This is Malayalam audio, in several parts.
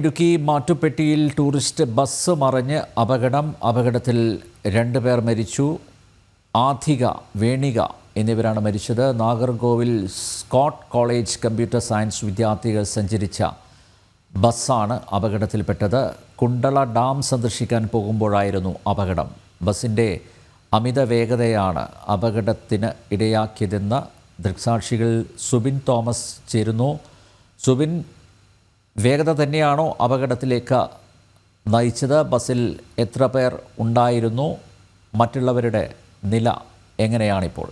ഇടുക്കി മാട്ടുപ്പെട്ടിയിൽ ടൂറിസ്റ്റ് ബസ് മറിഞ്ഞ് അപകടം. അപകടത്തിൽ രണ്ട് പേർ മരിച്ചു. ആധിക വേണിക എന്നിവരാണ് മരിച്ചത്. Nagercoil Scott college computer science വിദ്യാർത്ഥികൾ സഞ്ചരിച്ച ബസ്സാണ് അപകടത്തിൽപ്പെട്ടത്. കുണ്ടള ഡാം സന്ദർശിക്കാൻ പോകുമ്പോഴായിരുന്നു അപകടം. ബസ്സിന്റെ അമിത വേഗതയാണ് അപകടത്തിന് ഇടയാക്കിയതെന്ന് ദൃക്സാക്ഷികൾ സുബിൻ തോമസ് ചേരുന്നു. സുബിൻ വേഗത തന്നെയാണോ അപകടത്തിലേക്ക് നയിച്ചത്? ബസ്സിൽ എത്ര പേർ ഉണ്ടായിരുന്നു? മറ്റുള്ളവരുടെ നില എങ്ങനെയാണിപ്പോൾ?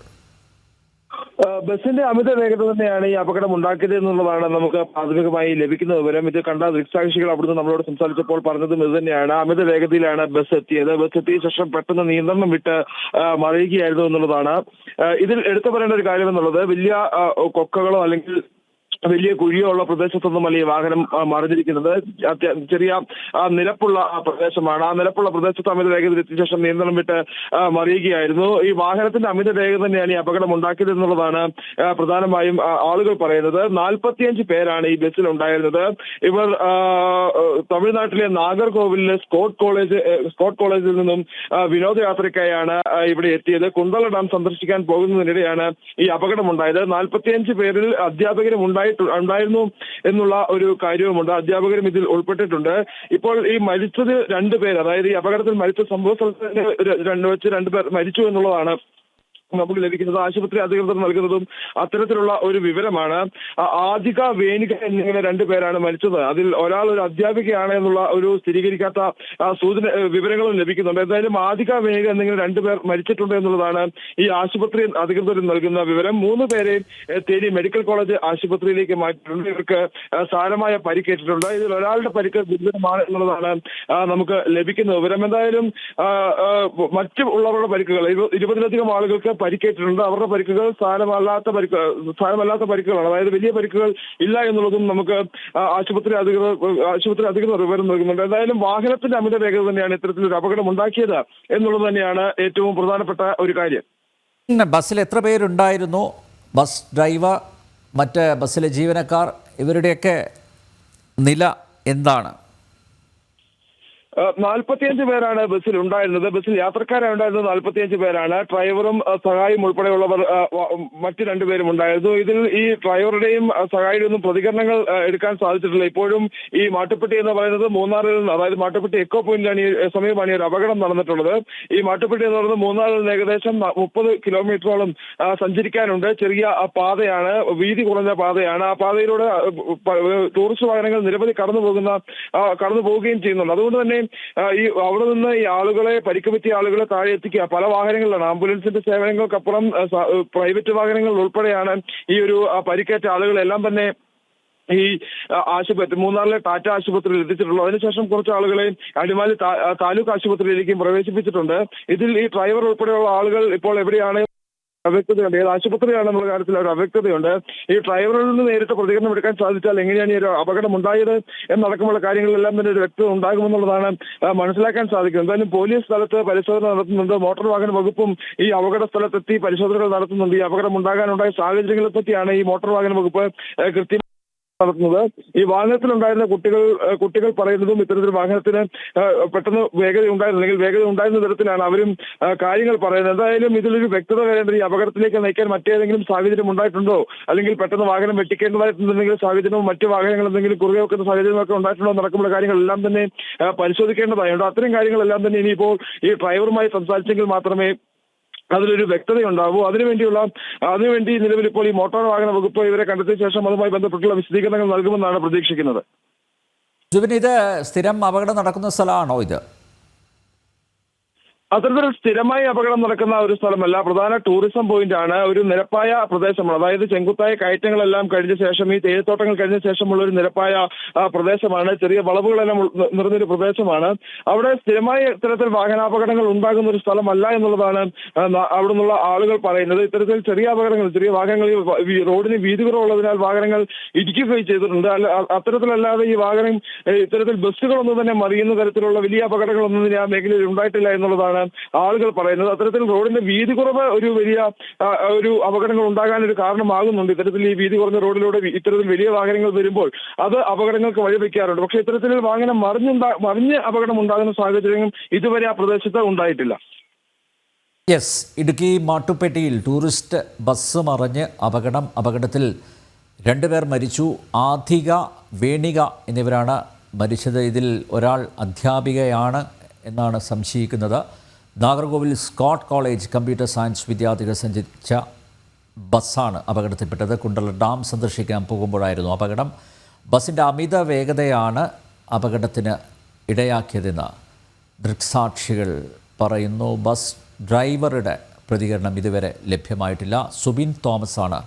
ബസ്സിന്റെ അമിത വേഗത തന്നെയാണ് ഈ അപകടം ഉണ്ടാക്കിയത് എന്നുള്ളതാണ് നമുക്ക് പ്രാഥമികമായി ലഭിക്കുന്ന വിവരം. ഇത് കണ്ട ദൃക്സാക്ഷികൾ അവിടുന്ന് നമ്മളോട് സംസാരിച്ചപ്പോൾ പറഞ്ഞതും ഇത് തന്നെയാണ്. അമിത വേഗതയിലാണ് ബസ് എത്തിയത്. ബസ് എത്തിയ ശേഷം പെട്ടെന്ന് നിയന്ത്രണം വിട്ട് മറിയുകയായിരുന്നു എന്നുള്ളതാണ്. ഇതിൽ എടുത്തു പറയേണ്ട ഒരു കാര്യം എന്നുള്ളത് വലിയ കൊക്കകളോ അല്ലെങ്കിൽ വലിയ കുഴിയോ ഉള്ള പ്രദേശത്തൊന്നുമല്ല ഈ വാഹനം മറിഞ്ഞിരിക്കുന്നത്. ചെറിയ നിരപ്പുള്ള പ്രദേശമാണ്. ആ നിരപ്പുള്ള പ്രദേശത്ത് അമിത വേഗതയിൽ എത്തിയ ശേഷം നിയന്ത്രണം വിട്ട് മറിയുകയായിരുന്നു. ഈ വാഹനത്തിന്റെ അമിത വേഗത തന്നെയാണ് ഈ അപകടം ഉണ്ടാക്കിയത് എന്നുള്ളതാണ് പ്രധാനമായും ആളുകൾ പറയുന്നത്. നാൽപ്പത്തിയഞ്ച് പേരാണ് ഈ ബസ്സിൽ ഉണ്ടായിരുന്നത് ഇവർ തമിഴ്നാട്ടിലെ നാഗർകോവിലിലെ സ്കോട്ട് കോളേജ് സ്കോട്ട് കോളേജിൽ നിന്നും വിനോദയാത്രയ്ക്കായാണ് ഇവിടെ എത്തിയത്. കുന്തള ഡാം സന്ദർശിക്കാൻ പോകുന്നതിനിടെയാണ് ഈ അപകടം ഉണ്ടായത് നാൽപ്പത്തിയഞ്ച് പേരിൽ അധ്യാപകരും ഉണ്ടായിരുന്നു എന്നുള്ള ഒരു കാര്യവുമുണ്ട്. അധ്യാപകരും ഇതിൽ ഉൾപ്പെട്ടിട്ടുണ്ട്. ഇപ്പോൾ ഈ മരിച്ചത് രണ്ടുപേർ അതായത് ഈ അപകടത്തിൽ മരിച്ച സംഭവ സ്ഥലത്ത് തന്നെ വെച്ച് രണ്ട് പേർ മരിച്ചു എന്നുള്ളതാണ് നമുക്ക് ലഭിക്കുന്നത് ആശുപത്രി അധികൃതർ നൽകുന്നതും അത്തരത്തിലുള്ള ഒരു വിവരമാണ്. ആദിക വേണിക എന്നിങ്ങനെ രണ്ടുപേരാണ് മരിച്ചത്. അതിൽ ഒരാൾ ഒരു അധ്യാപികയാണ് എന്നുള്ള ഒരു സ്ഥിരീകരിക്കാത്ത സൂചന വിവരങ്ങളും ലഭിക്കുന്നുണ്ട്. എന്തായാലും ആദിക വേണിക എന്നിങ്ങനെ രണ്ടുപേർ മരിച്ചിട്ടുണ്ട് എന്നുള്ളതാണ് ഈ ആശുപത്രി അധികൃതർ നൽകുന്ന വിവരം. മൂന്ന് പേരെയും തേടി മെഡിക്കൽ കോളേജ് ആശുപത്രിയിലേക്ക് മാറ്റിയിട്ടുണ്ട്. ഇവർക്ക് സാരമായ പരിക്കേറ്റിട്ടുണ്ട് ഇതിൽ ഒരാളുടെ പരിക്ക് ഗുരുതരമാണ് എന്നുള്ളതാണ് നമുക്ക് ലഭിക്കുന്ന വിവരം. എന്തായാലും ആ, ഉള്ളവരുടെ പരിക്കുകൾ ഇരു- ഇരുപതിലധികം ആളുകൾക്ക് പരിക്കേറ്റിട്ടുണ്ട്. അവരുടെ പരിക്കുകൾ സാരമല്ലാത്ത പരിക്ക് സാരമല്ലാത്ത പരിക്കുകളാണ്. അതായത് വലിയ പരിക്കുകൾ ഇല്ല എന്നുള്ളതും നമുക്ക് ആശുപത്രി അധികൃതർ ആശുപത്രി അധികൃതർ വിവരം നൽകുന്നുണ്ട്. എന്തായാലും വാഹനത്തിന്റെ അമിത വേഗത തന്നെയാണ് ഇത്തരത്തിലൊരു അപകടം ഉണ്ടാക്കിയത് എന്നുള്ളത് തന്നെയാണ് ഏറ്റവും പ്രധാനപ്പെട്ട ഒരു കാര്യം. പിന്നെ ബസ്സിൽ എത്ര പേരുണ്ടായിരുന്നു? ബസ് ഡ്രൈവർ മറ്റ് ബസ്സിലെ ജീവനക്കാർ ഇവരുടെയൊക്കെ നില എന്താണ്? നാൽപ്പത്തിയഞ്ച് പേരാണ് ബസ്സിൽ ഉണ്ടായിരുന്നത്. ബസ്സിൽ യാത്രക്കാരുണ്ടായിരുന്നത് നാൽപ്പത്തിയഞ്ച് പേരാണ്. ഡ്രൈവറും സഹായിയും ഉൾപ്പെടെയുള്ളവർ മറ്റു രണ്ടുപേരും ഉണ്ടായിരുന്നു. ഇതിൽ ഈ ഡ്രൈവറുടെയും സഹായിയുടെ ഒന്നും പ്രതികരണങ്ങൾ എടുക്കാൻ സാധിച്ചിട്ടില്ല. ഇപ്പോഴും ഈ മാട്ടുപ്പെട്ടി എന്ന് പറയുന്നത് മൂന്നാറിൽ നിന്ന് അതായത് മാട്ടുപ്പെട്ടി എക്കോ പോയിന്റിലാണ് ഈ സമീപമാണ് ഈ ഒരു അപകടം നടന്നിട്ടുള്ളത്. ഈ മാട്ടുപ്പെട്ടി എന്ന് പറയുന്നത് മൂന്നാറിൽ നിന്ന് ഏകദേശം മുപ്പത് കിലോമീറ്ററോളം സഞ്ചരിക്കാനുണ്ട്. ചെറിയ പാതയാണ് വീതി കുറഞ്ഞ പാതയാണ്. ആ പാതയിലൂടെ ടൂറിസ്റ്റ് വാഹനങ്ങൾ നിരവധി കടന്നു പോകുന്ന കടന്നു പോവുകയും ചെയ്യുന്നുണ്ട്. അതുകൊണ്ട് തന്നെ ആ, ഈ അവിടെ നിന്ന് ഈ ആളുകളെ പരിക്ക് പറ്റിയ ആളുകളെ താഴെ എത്തിക്കുക. പല വാഹനങ്ങളിലാണ്. ആംബുലൻസിന്റെ സേവനങ്ങൾക്കപ്പുറം പ്രൈവറ്റ് വാഹനങ്ങൾ ഉൾപ്പെടെയാണ് ഈ ഒരു പരിക്കേറ്റ ആളുകളെല്ലാം തന്നെ ഈ ആശുപത്രി മൂന്നാറിലെ ടാറ്റ ആശുപത്രിയിൽ എത്തിച്ചിട്ടുള്ളൂ അതിനുശേഷം കുറച്ച് ആളുകളെ അടിമാലി താലൂക്ക് ആശുപത്രിയിലേക്കും പ്രവേശിപ്പിച്ചിട്ടുണ്ട്. ഇതിൽ ഈ ഡ്രൈവർ ഉൾപ്പെടെയുള്ള ആളുകൾ ഇപ്പോൾ എവിടെയാണ് അവ്യക്തതയുണ്ട്. ഏത് ആശുപത്രിയാണ് എന്നുള്ള കാര്യത്തിൽ ഒരു അവ്യക്തതയുണ്ട്? ഈ ഡ്രൈവറിൽ നിന്ന് നേരിട്ട് പ്രതികരണം എടുക്കാൻ സാധിച്ചാൽ എങ്ങനെയാണ് ഈ ഒരു അപകടം ഉണ്ടായത് എന്നടക്കമുള്ള കാര്യങ്ങളിലെല്ലാം തന്നെ ഒരു വ്യക്തത ഉണ്ടാകുമെന്നുള്ളതാണ് മനസ്സിലാക്കാൻ സാധിക്കുന്നത്. എന്തായാലും പോലീസ് സ്ഥലത്ത് പരിശോധന നടത്തുന്നുണ്ട്. മോട്ടോർ വാഹന വകുപ്പും ഈ അപകട സ്ഥലത്തെത്തി പരിശോധനകൾ നടത്തുന്നുണ്ട്. ഈ അപകടം ഉണ്ടാകാനുണ്ടായ സാഹചര്യങ്ങളെ പറ്റിയാണ് ഈ മോട്ടോർ വാഹന വകുപ്പ് കൃത്യം നടത്തുന്നത്. ഈ വാഹനത്തിൽ ഉണ്ടായിരുന്ന കുട്ടികൾ കുട്ടികൾ പറയുന്നതും ഇത്തരത്തിൽ വാഹനത്തിന് പെട്ടെന്ന് വേഗത ഉണ്ടായിരുന്നു അല്ലെങ്കിൽ വേഗത ഉണ്ടായിരുന്ന തരത്തിലാണ് അവരും കാര്യങ്ങൾ പറയുന്നത്. എന്തായാലും ഇതിലൊരു വ്യക്തത വരേണ്ടത് ഈ അപകടത്തിലേക്ക് നയിക്കാൻ മറ്റേതെങ്കിലും സാഹചര്യം ഉണ്ടായിട്ടുണ്ടോ? അല്ലെങ്കിൽ പെട്ടെന്ന് വാഹനം വെട്ടിക്കേണ്ടതായിട്ടുണ്ടെങ്കിൽ സാഹചര്യവും മറ്റു വാഹനങ്ങൾ എന്തെങ്കിലും കുറുകെ വെക്കുന്ന സാഹചര്യമൊക്കെ ഉണ്ടായിട്ടുണ്ടോ നടക്കുമ്പോൾ കാര്യങ്ങളെല്ലാം തന്നെ പരിശോധിക്കേണ്ടതായുണ്ട്. അത്തരം കാര്യങ്ങളെല്ലാം തന്നെ ഇനിയിപ്പോൾ ഈ ഡ്രൈവറുമായി സംസാരിച്ചെങ്കിൽ മാത്രമേ അതിലൊരു വ്യക്തതയുണ്ടാവൂ. അതിനുവേണ്ടിയുള്ള അതിനുവേണ്ടി നിലവിൽ ഇപ്പോൾ ഈ മോട്ടോർ വാഹന വകുപ്പ് ഇവരെ കണ്ടെത്തിയ ശേഷം അതുമായി ബന്ധപ്പെട്ടുള്ള വിശദീകരണങ്ങൾ നൽകുമെന്നാണ് പ്രതീക്ഷിക്കുന്നത്. ഇത് സ്ഥിരം അപകടം നടക്കുന്ന സ്ഥലമാണോ ഇത്? അത്തരത്തിൽ സ്ഥിരമായി അപകടം നടക്കുന്ന ഒരു സ്ഥലമല്ല. പ്രധാന ടൂറിസം പോയിന്റ് ആണ് ഒരു നിരപ്പായ പ്രദേശമാണ്. അതായത് ചെങ്കുത്തായ കയറ്റങ്ങളെല്ലാം കഴിഞ്ഞ ശേഷം ഈ തേയിലത്തോട്ടങ്ങൾ കഴിഞ്ഞ ശേഷമുള്ള ഒരു നിരപ്പായ പ്രദേശമാണ്. ചെറിയ വളവുകളെല്ലാം നിറഞ്ഞൊരു പ്രദേശമാണ്. അവിടെ സ്ഥിരമായി ഇത്തരത്തിൽ വാഹനാപകടങ്ങൾ ഉണ്ടാകുന്ന ഒരു സ്ഥലമല്ല എന്നുള്ളതാണ് അവിടെ നിന്നുള്ള ആളുകൾ പറയുന്നത്. ഇത്തരത്തിൽ ചെറിയ അപകടങ്ങൾ ചെറിയ വാഹനങ്ങൾ റോഡിന് വീതി കുറവുള്ളതിനാൽ വാഹനങ്ങൾ ഇടിക്കുകയും ചെയ്തിട്ടുണ്ട്. അത്തരത്തിലല്ലാതെ ഈ വാഹനം ഇത്തരത്തിൽ ബസ്സുകളൊന്നും തന്നെ മറിയുന്ന തരത്തിലുള്ള വലിയ അപകടങ്ങളൊന്നും തന്നെ ആ മേഖലയിൽ ഉണ്ടായിട്ടില്ല എന്നുള്ളതാണ് ആളുകൾ പറയുന്നത് അത്തരത്തിൽ റോഡിന്റെ വീതി കുറവ് ഒരു വലിയ ഒരു അപകടങ്ങൾ ഉണ്ടാകാൻ ഒരു കാരണമാകുന്നുണ്ട്. ഇത്തരത്തിൽ ഈ വീതി കുറഞ്ഞ റോഡിലൂടെ ഇത്തരത്തിൽ വലിയ വാഹനങ്ങൾ വരുമ്പോൾ അത് അപകടങ്ങൾക്ക് വഴിവെക്കാറുണ്ട്. പക്ഷേ ഇത്തരത്തിൽ വാഹനം മറിഞ്ഞുണ്ടാ മറിഞ്ഞ് അപകടം ഉണ്ടാകുന്ന സാഹചര്യം ഇതുവരെ ആ പ്രദേശത്ത് ഉണ്ടായിട്ടില്ല. യെസ് ഇടുക്കി മാട്ടുപ്പെട്ടിയിൽ ടൂറിസ്റ്റ് ബസ് മറിഞ്ഞ് അപകടം അപകടത്തിൽ രണ്ടുപേർ മരിച്ചു. ആധിക വേണിക എന്നിവരാണ് മരിച്ചത്. ഇതിൽ ഒരാൾ അധ്യാപികയാണ് എന്നാണ് സംശയിക്കുന്നത്. Nagercoil Scott college computer science വിദ്യാർത്ഥികൾ സഞ്ചരിച്ച ബസ്സാണ് അപകടത്തിൽപ്പെട്ടത്. കുണ്ടല ഡാം സന്ദർശിക്കാൻ പോകുമ്പോഴായിരുന്നു അപകടം. ബസ്സിന്റെ അമിത വേഗതയാണ് അപകടത്തിന് ഇടയാക്കിയതെന്ന് ദൃക്സാക്ഷികൾ പറയുന്നു. ബസ് ഡ്രൈവറുടെ പ്രതികരണം ഇതുവരെ ലഭ്യമായിട്ടില്ല. സുബിൻ തോമസാണ്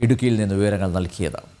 ഇടുക്കിയിൽ നിന്ന് വിവരങ്ങൾ നൽകിയത്.